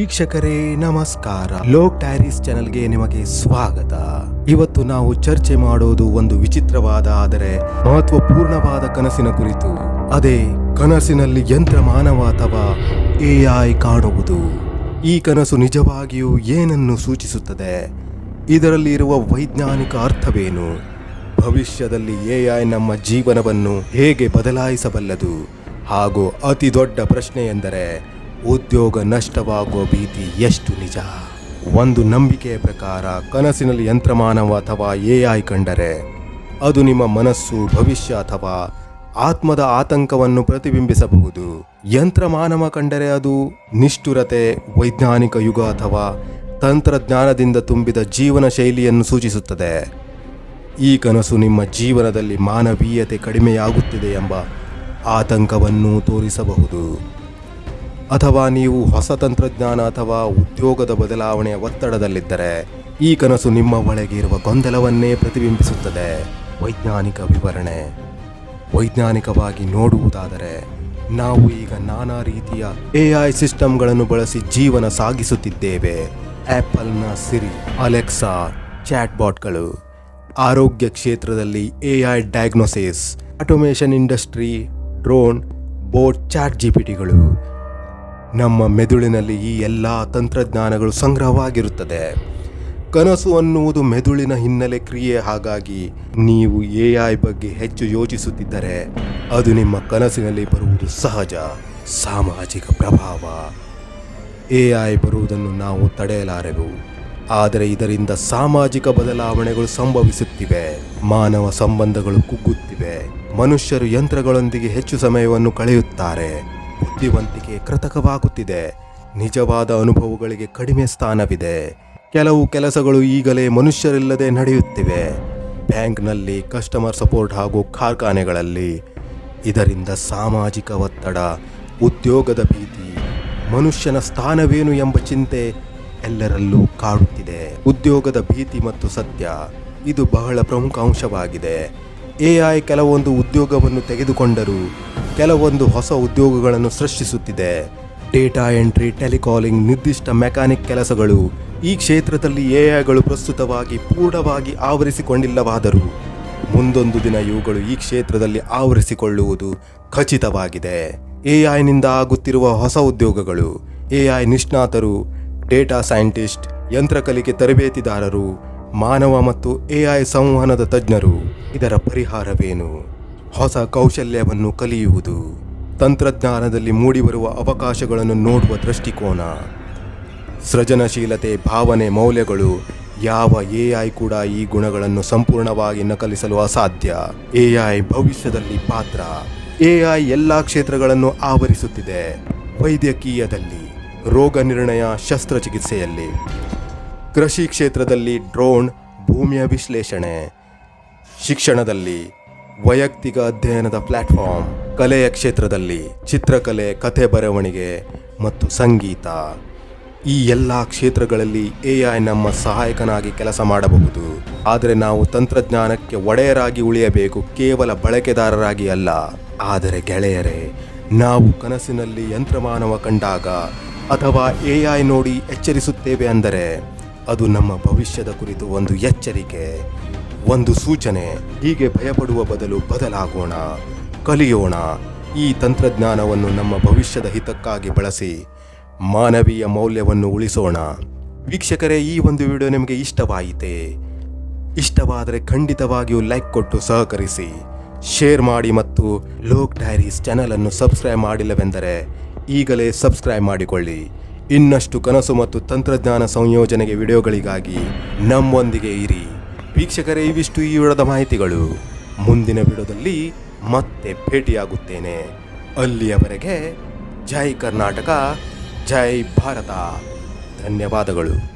ವೀಕ್ಷಕರೇ, ನಮಸ್ಕಾರ. ಲೋಕ್ ಟ್ಯಾರಿಸ್ ಚಾನೆಲ್ಗೆ ನಿಮಗೆ ಸ್ವಾಗತ. ಇವತ್ತು ನಾವು ಚರ್ಚೆ ಮಾಡೋದು ಒಂದು ವಿಚಿತ್ರವಾದ, ಆದರೆ ಮಹತ್ವಪೂರ್ಣವಾದ ಕನಸಿನ ಕುರಿತು. ಅದೇ ಕನಸಿನಲ್ಲಿ ಯಂತ್ರ ಮಾನವ ಅಥವಾ ಎಐ ಕಾಣುವುದು. ಈ ಕನಸು ನಿಜವಾಗಿಯೂ ಏನನ್ನು ಸೂಚಿಸುತ್ತದೆ? ಇದರಲ್ಲಿ ಇರುವ ವೈಜ್ಞಾನಿಕ ಅರ್ಥವೇನು? ಭವಿಷ್ಯದಲ್ಲಿ ಎಐ ನಮ್ಮ ಜೀವನವನ್ನು ಹೇಗೆ ಬದಲಾಯಿಸಬಲ್ಲದು? ಹಾಗೂ ಅತಿ ದೊಡ್ಡ ಪ್ರಶ್ನೆ ಎಂದರೆ ಉದ್ಯೋಗ ನಷ್ಟವಾಗುವ ಭೀತಿ ಎಷ್ಟು ನಿಜ? ಒಂದು ನಂಬಿಕೆಯ ಪ್ರಕಾರ ಕನಸಿನಲ್ಲಿ ಯಂತ್ರಮಾನವ ಅಥವಾ ಎ ಐ ಕಂಡರೆ ಅದು ನಿಮ್ಮ ಮನಸ್ಸು, ಭವಿಷ್ಯ ಅಥವಾ ಆತ್ಮದ ಆತಂಕವನ್ನು ಪ್ರತಿಬಿಂಬಿಸಬಹುದು. ಯಂತ್ರಮಾನವ ಕಂಡರೆ ಅದು ನಿಷ್ಠುರತೆ, ವೈಜ್ಞಾನಿಕ ಯುಗ ಅಥವಾ ತಂತ್ರಜ್ಞಾನದಿಂದ ತುಂಬಿದ ಜೀವನ ಶೈಲಿಯನ್ನು ಸೂಚಿಸುತ್ತದೆ. ಈ ಕನಸು ನಿಮ್ಮ ಜೀವನದಲ್ಲಿ ಮಾನವೀಯತೆ ಕಡಿಮೆಯಾಗುತ್ತಿದೆ ಎಂಬ ಆತಂಕವನ್ನು ತೋರಿಸಬಹುದು. ಅಥವಾ ನೀವು ಹೊಸ ತಂತ್ರಜ್ಞಾನ ಅಥವಾ ಉದ್ಯೋಗದ ಬದಲಾವಣೆಯ ಒತ್ತಡದಲ್ಲಿದ್ದರೆ, ಈ ಕನಸು ನಿಮ್ಮ ಒಳಗೆ ಇರುವ ಗೊಂದಲವನ್ನೇ ಪ್ರತಿಬಿಂಬಿಸುತ್ತದೆ. ವೈಜ್ಞಾನಿಕ ವಿವರಣೆ. ವೈಜ್ಞಾನಿಕವಾಗಿ ನೋಡುವುದಾದರೆ, ನಾವು ಈಗ ನಾನಾ ರೀತಿಯ ಎ ಐ ಸಿಸ್ಟಮ್ಗಳನ್ನು ಬಳಸಿ ಜೀವನ ಸಾಗಿಸುತ್ತಿದ್ದೇವೆ. ಆ್ಯಪಲ್ನ ಸಿರಿ, ಅಲೆಕ್ಸಾ, ಚಾಟ್ಬಾಟ್ಗಳು. ಆರೋಗ್ಯ ಕ್ಷೇತ್ರದಲ್ಲಿ A I diagnosis, automation industry, drone, bot chat ಜಿಪಿಟಿಗಳು ನಮ್ಮ ಮೆದುಳಿನಲ್ಲಿ ಈ ಎಲ್ಲ ತಂತ್ರಜ್ಞಾನಗಳು ಸಂಗ್ರಹವಾಗಿರುತ್ತದೆ. ಕನಸು ಅನ್ನುವುದು ಮೆದುಳಿನ ಹಿನ್ನೆಲೆ ಕ್ರಿಯೆ. ಹಾಗಾಗಿ ನೀವು ಎಐ ಬಗ್ಗೆ ಹೆಚ್ಚು ಯೋಚಿಸುತ್ತಿದ್ದರೆ ಅದು ನಿಮ್ಮ ಕನಸಿನಲ್ಲಿ ಬರುವುದು ಸಹಜ, ಸಾಮಾಜಿಕ ಪ್ರಭಾವ. ಎಐ ಬರುವುದನ್ನು ನಾವು ತಡೆಯಲಾರೆವು. ಆದರೆ ಇದರಿಂದ ಸಾಮಾಜಿಕ ಬದಲಾವಣೆಗಳು ಸಂಭವಿಸುತ್ತಿವೆ. ಮಾನವ ಸಂಬಂಧಗಳು ಕುಗ್ಗುತ್ತಿವೆ. ಮನುಷ್ಯರು ಯಂತ್ರಗಳೊಂದಿಗೆ ಹೆಚ್ಚು ಸಮಯವನ್ನು ಕಳೆಯುತ್ತಾರೆ. ಬುದ್ಧಿವಂತಿಕೆ ಕೃತಕವಾಗುತ್ತಿದೆ. ನಿಜವಾದ ಅನುಭವಗಳಿಗೆ ಕಡಿಮೆ ಸ್ಥಾನವಿದೆ. ಕೆಲವು ಕೆಲಸಗಳು ಈಗಲೇ ಮನುಷ್ಯರಿಲ್ಲದೆ ನಡೆಯುತ್ತಿವೆ. ಬ್ಯಾಂಕ್ನಲ್ಲಿ ಕಸ್ಟಮರ್ ಸಪೋರ್ಟ್ ಹಾಗೂ ಕಾರ್ಖಾನೆಗಳಲ್ಲಿ. ಇದರಿಂದ ಸಾಮಾಜಿಕ ಒತ್ತಡ, ಉದ್ಯೋಗದ ಭೀತಿ, ಮನುಷ್ಯನ ಸ್ಥಾನವೇನು ಎಂಬ ಚಿಂತೆ ಎಲ್ಲರಲ್ಲೂ ಕಾಡುತ್ತಿದೆ. ಉದ್ಯೋಗದ ಭೀತಿ ಮತ್ತು ಸತ್ಯ, ಇದು ಬಹಳ ಪ್ರಮುಖ ಅಂಶವಾಗಿದೆ. ಎಐ ಕೆಲವೊಂದು ಉದ್ಯೋಗವನ್ನು ತೆಗೆದುಕೊಂಡರು ಕೆಲವೊಂದು ಹೊಸ ಉದ್ಯೋಗಗಳನ್ನು ಸೃಷ್ಟಿಸುತ್ತಿದೆ. ಡೇಟಾ ಎಂಟ್ರಿ, ಟೆಲಿಕಾಲಿಂಗ್, ನಿರ್ದಿಷ್ಟ ಮೆಕ್ಯಾನಿಕ್ ಕೆಲಸಗಳು ಈ ಕ್ಷೇತ್ರದಲ್ಲಿ ಎಐಗಳು ಪ್ರಸ್ತುತವಾಗಿ ಪೂರ್ಣವಾಗಿ ಆವರಿಸಿಕೊಂಡಿಲ್ಲವಾದರೂ ಮುಂದೊಂದು ದಿನ ಇವುಗಳು ಈ ಕ್ಷೇತ್ರದಲ್ಲಿ ಆವರಿಸಿಕೊಳ್ಳುವುದು ಖಚಿತವಾಗಿದೆ. ಎಐನಿಂದ ಆಗುತ್ತಿರುವ ಹೊಸ ಉದ್ಯೋಗಗಳು ಎಐ ನಿಷ್ಣಾತರು, ಡೇಟಾ ಸೈಂಟಿಸ್ಟ್, ಯಂತ್ರಕಲಿಕೆ ತರಬೇತಿದಾರರು ಮಾನವ ಮತ್ತು ಎಐ ಸಂವಹನದ ತಜ್ಞರು. ಇದರ ಪರಿಹಾರವೇನು? ಹೊಸ ಕೌಶಲ್ಯವನ್ನು ಕಲಿಯುವುದು. ತಂತ್ರಜ್ಞಾನದಲ್ಲಿ ಮೂಡಿಬರುವ ಅವಕಾಶಗಳನ್ನು ನೋಡುವ ದೃಷ್ಟಿಕೋನ. ಸೃಜನಶೀಲತೆ, ಭಾವನೆ, ಮೌಲ್ಯಗಳು ಯಾವ ಎಐ ಕೂಡ ಈ ಗುಣಗಳನ್ನು ಸಂಪೂರ್ಣವಾಗಿ ನಕಲಿಸಲು ಅಸಾಧ್ಯ? ಎಐ ಭವಿಷ್ಯದಲ್ಲಿ ಪಾತ್ರ? ಎಐ ಎಲ್ಲ ಕ್ಷೇತ್ರಗಳನ್ನು ಆವರಿಸುತ್ತಿದೆ. ವೈದ್ಯಕೀಯದಲ್ಲಿ, ರೋಗ ನಿರ್ಣಯ ಶಸ್ತ್ರಚಿಕಿತ್ಸೆಯಲ್ಲಿ. ಕೃಷಿ ಕ್ಷೇತ್ರದಲ್ಲಿ ಡ್ರೋನ್ ಭೂಮಿಯ ವಿಶ್ಲೇಷಣೆ. ಶಿಕ್ಷಣದಲ್ಲಿ ವೈಯಕ್ತಿಕ ಅಧ್ಯಯನದ ಪ್ಲಾಟ್ಫಾರ್ಮ್. ಕಲೆಯ ಕ್ಷೇತ್ರದಲ್ಲಿ ಚಿತ್ರಕಲೆ, ಕಥೆ ಬರವಣಿಗೆ ಮತ್ತು ಸಂಗೀತ. ಈ ಎಲ್ಲ ಕ್ಷೇತ್ರಗಳಲ್ಲಿ ಎ ಐ ನಮ್ಮ ಸಹಾಯಕನಾಗಿ ಕೆಲಸ ಮಾಡಬಹುದು. ಆದರೆ ನಾವು ತಂತ್ರಜ್ಞಾನಕ್ಕೆ ಒಡೆಯರಾಗಿ ಉಳಿಯಬೇಕು, ಕೇವಲ ಬಳಕೆದಾರರಾಗಿ ಅಲ್ಲ. ಆದರೆ ಗೆಳೆಯರೇ, ನಾವು ಕನಸಿನಲ್ಲಿ ಯಂತ್ರಮಾನವ ಕಂಡಾಗ ಅಥವಾ ಎಐ ನೋಡಿ ಎಚ್ಚರಿಸುತ್ತೇವೆ ಅಂದರೆ ಅದು ನಮ್ಮ ಭವಿಷ್ಯದ ಕುರಿತು ಒಂದು ಎಚ್ಚರಿಕೆ, ಒಂದು ಸೂಚನೆ. ಹೀಗೆ ಭಯಪಡುವ ಬದಲು ಬದಲಾಗೋಣ, ಕಲಿಯೋಣ. ಈ ತಂತ್ರಜ್ಞಾನವನ್ನು ನಮ್ಮ ಭವಿಷ್ಯದ ಹಿತಕ್ಕಾಗಿ ಬಳಸಿ ಮಾನವೀಯ ಮೌಲ್ಯವನ್ನು ಉಳಿಸೋಣ. ವೀಕ್ಷಕರೇ, ಈ ಒಂದು ವಿಡಿಯೋ ನಿಮಗೆ ಇಷ್ಟವಾಯಿತೆ? ಇಷ್ಟವಾದರೆ ಖಂಡಿತವಾಗಿಯೂ ಲೈಕ್ ಕೊಟ್ಟು ಸಹಕರಿಸಿ. ಶೇರ್ ಮಾಡಿ ಮತ್ತು ಲೋಕ್ ಡೈರೀಸ್ ಚಾನಲನ್ನು ಸಬ್ಸ್ಕ್ರೈಬ್ ಮಾಡಿಲ್ಲವೆಂದರೆ ಈಗಲೇ ಸಬ್ಸ್ಕ್ರೈಬ್ ಮಾಡಿಕೊಳ್ಳಿ. ಇನ್ನಷ್ಟು ಕನಸು ಮತ್ತು ತಂತ್ರಜ್ಞಾನ ಸಂಯೋಜನೆಗೆ ವಿಡಿಯೋಗಳಿಗಾಗಿ ನಮ್ಮೊಂದಿಗೆ ಇರಿ. ವೀಕ್ಷಕರೇ, ಇವಿಷ್ಟು ಈ ವಿಡದ ಮಾಹಿತಿಗಳು. ಮುಂದಿನ ವಿಡಿಯೋದಲ್ಲಿ ಮತ್ತೆ ಭೇಟಿಯಾಗುತ್ತೇನೆ. ಅಲ್ಲಿಯವರೆಗೆ ಜೈ ಕರ್ನಾಟಕ, ಜೈ ಭಾರತ. ಧನ್ಯವಾದಗಳು.